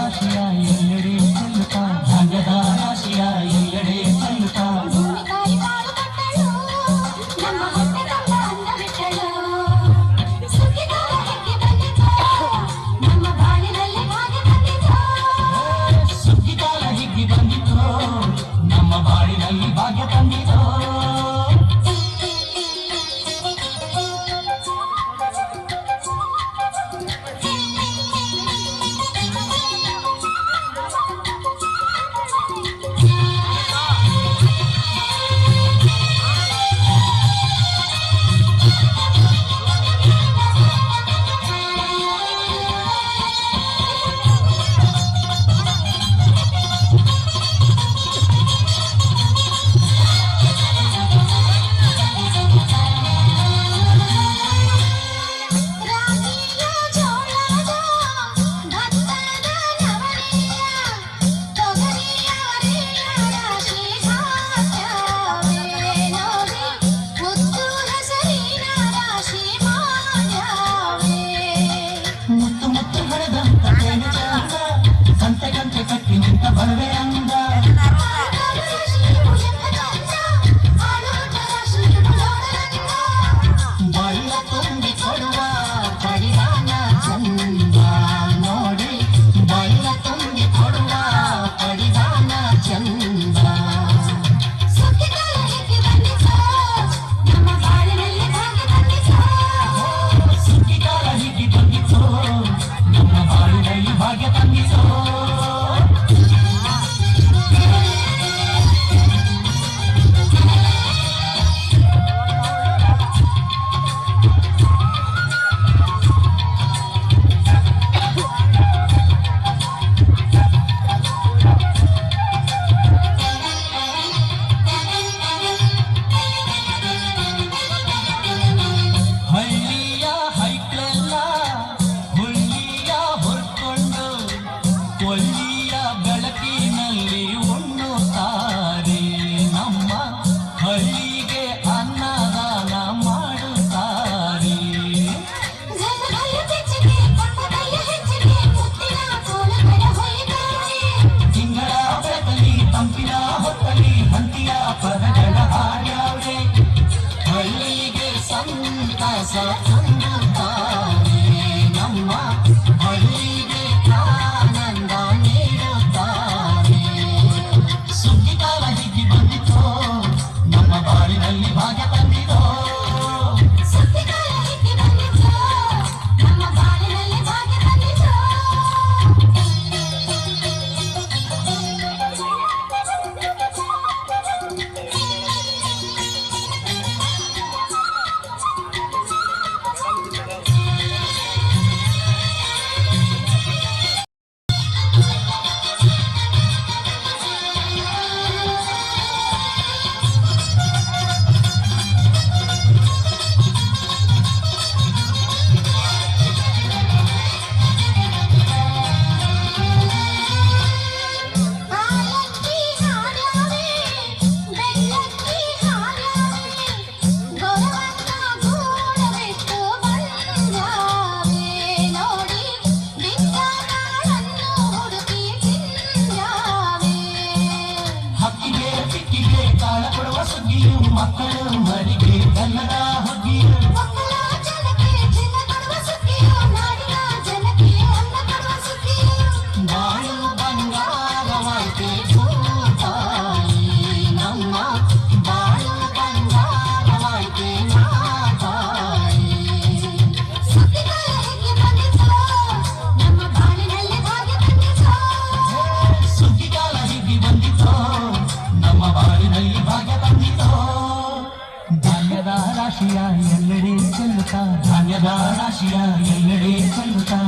आशा मेरी ಬೆಳಕಿನಲ್ಲಿ ತಾರಿ ನಮ್ಮ ಹಳ್ಳಿಗೆ ಅನ್ನದಾನ ಮಾಡುತ್ತಾರೆ. ತಿಂಗಳ ಬೆಳಕಲಿ ತಂಪಿನ ಹೊತ್ತಲಿ ಹಂತಿಯ ಪದಗಳ ಹಾಡ್ಯಾವೆ మక్కలు మరిగి కన్నడా ಧಾನ್ಯದ ರಾಶಿಯ ಎಲ್ಲೆಡೆ ಸಲ್ಲುತ್ತಾ